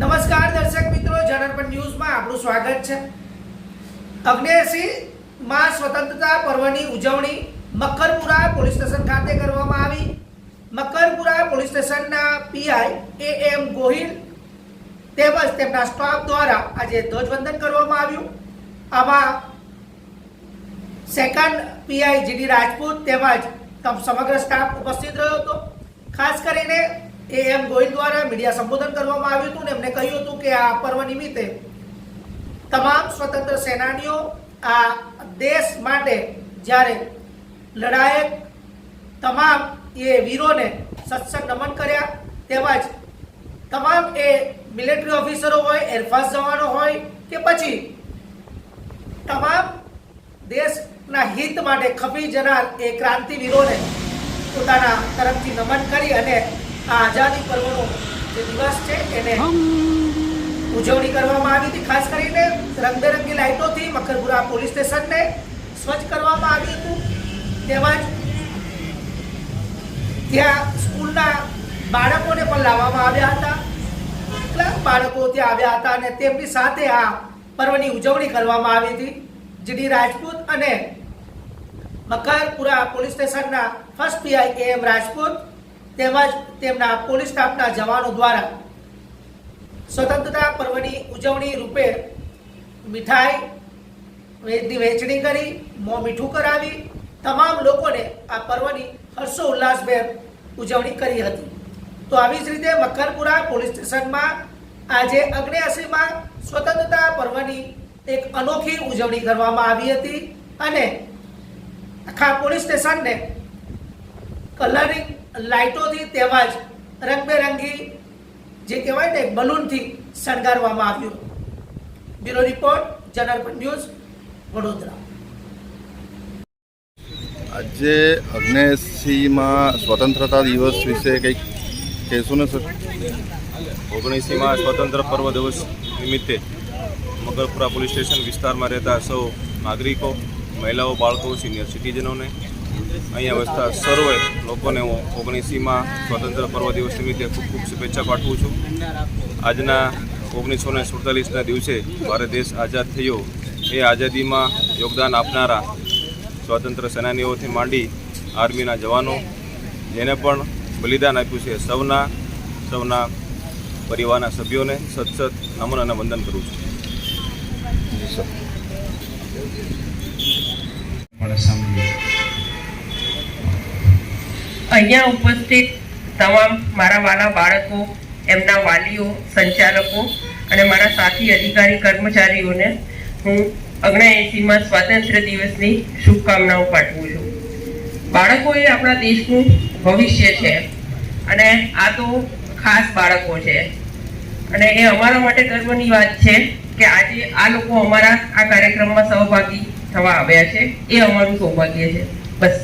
નમસ્કાર દર્શક મિત્રો, જનરપણ ન્યૂઝમાં આપણું સ્વાગત છે. અગ્નેસી માં સ્વતંત્રતા પર્વની ઉજવણી મકરપુરા પોલીસ સ્ટેશન ખાતે કરવામાં આવી. મકરપુરા પોલીસ સ્ટેશનના પીઆઈ એ એમ ગોહિલ તેમજ તેમના સ્ટાફ દ્વારા આજે ધ્વજવંદન કરવામાં આવ્યું. આમાં સેકન્ડ પીઆઈ જીડી રાજપૂત તેમજ તમ- સમગ્ર સ્ટાફ ઉપસ્થિત રહ્યો હતો. ખાસ કરીને એ એમ ગોહિલ દ્વારા મીડિયા સંબોધન કરવામાં આવ્યું હતું ને એમને કહ્યું હતું કે આ પર્વ નિમિત્તે તમામ સ્વતંત્ર સેનાનીઓ આ દેશ માટે જ્યારે લડાયક તમામ એ વીરોને સત્સંગ નમન કર્યા, તેમજ તમામ એ મિલિટરી ઓફિસરો હોય એરફોર્સ જવાનો હોય કે પછી તમામ દેશના હિત માટે ખપી જનાર એ ક્રાંતિવીરોને પોતાના તરફથી નમન કરી અને આ આઝાદી પર્વનો જે દિવસ છે, એને ઉજવણી કરવામાં આવી હતી. ખાસ કરીને રંગબેરંગી લાઇટોથી મકરપુરા પોલીસ સ્ટેશનને સ્વચ્છ કરવામાં આવ્યું હતું. તેમજ ત્યાં સ્કૂલના બાળકોને પણ લાવવામાં આવ્યા હતા. કેટલાક બાળકો ત્યાં આવ્યા હતા અને તેમની સાથે આ પર્વની ઉજવણી કરવામાં આવી હતી. જીડી રાજપૂત અને મકરપુરા પોલીસ સ્ટેશનના first PI K M Rajput તેમજ તેમના પોલીસ સ્ટાફના જવાનો દ્વારા સ્વતંત્રતા પર્વની ઉજવણી રૂપે મીઠાઈ વેચની વહેંચણી કરી, મોં મીઠું કરાવી, તમામ લોકોને આ પર્વની હર્ષો ઉલ્લાસભેર ઉજવણી કરી હતી. તો આવી જ રીતે મકરપુરા પોલીસ સ્ટેશનમાં આજે અગ્નેયાસીમાં સ્વતંત્રતા પર્વની એક અનોખી ઉજવણી કરવામાં આવી હતી અને આખા પોલીસ સ્ટેશનને કલરિંગ લાઇટોથી તેમજ રંગબેરંગી જે કહેવાય ને બલૂનથી શણગારવામાં આવ્યું. બ્યુરો રિપોર્ટ જનરપણ ન્યૂઝ વડોદરા. આજે અગ્નેસીમાં સ્વતંત્રતા દિવસ વિશે કંઈક કહેશો ને સર? ઓગણીસીમાં સ્વતંત્ર પર્વ દિવસ નિમિત્તે મગરપુરા પોલીસ સ્ટેશન વિસ્તારમાં રહેતા સૌ નાગરિકો મહિલાઓ બાળકો સિનિયર સિટીઝનોને અહીંયા વસતા સર્વે લોકોને હું ઓગણીસીમાં સ્વતંત્ર પર્વ દિવસ નિમિત્તે ખૂબ ખૂબ શુભેચ્છા પાઠવું છું. આજના ઓગણીસો ને સુડતાલીસના દિવસે ભારત દેશ આઝાદ થયો. એ આઝાદીમાં યોગદાન આપનારા સ્વાતંત્ર્ય સેનાનીઓથી માંડી આર્મીના જવાનો જેને પણ બલિદાન આપ્યું છે સૌના સૌના પરિવારના સભ્યોને સત સત નમન અને વંદન કરું છું જી સર પણ સાંભળીએ અહીંયા ઉપસ્થિત તમામ મારા વાલા બાળકો, એમના વાલીઓ, સંચાલકો અને મારા સાથી અધિકારી કર્મચારીઓને હું અગ્નાએસીમાં સ્વાતંત્ર્ય દિવસની શુભકામનાઓ પાઠવું છું. બાળકો એ આપણા દેશનું ભવિષ્ય છે અને આ તો ખાસ બાળકો છે. અને એ અમારા માટે ગર્વની વાત છે કે આજે આ લોકો અમારા આ કાર્યક્રમમાં સહભાગી થવા આવ્યા છે. એ અમારું સૌભાગ્ય છે. બસ.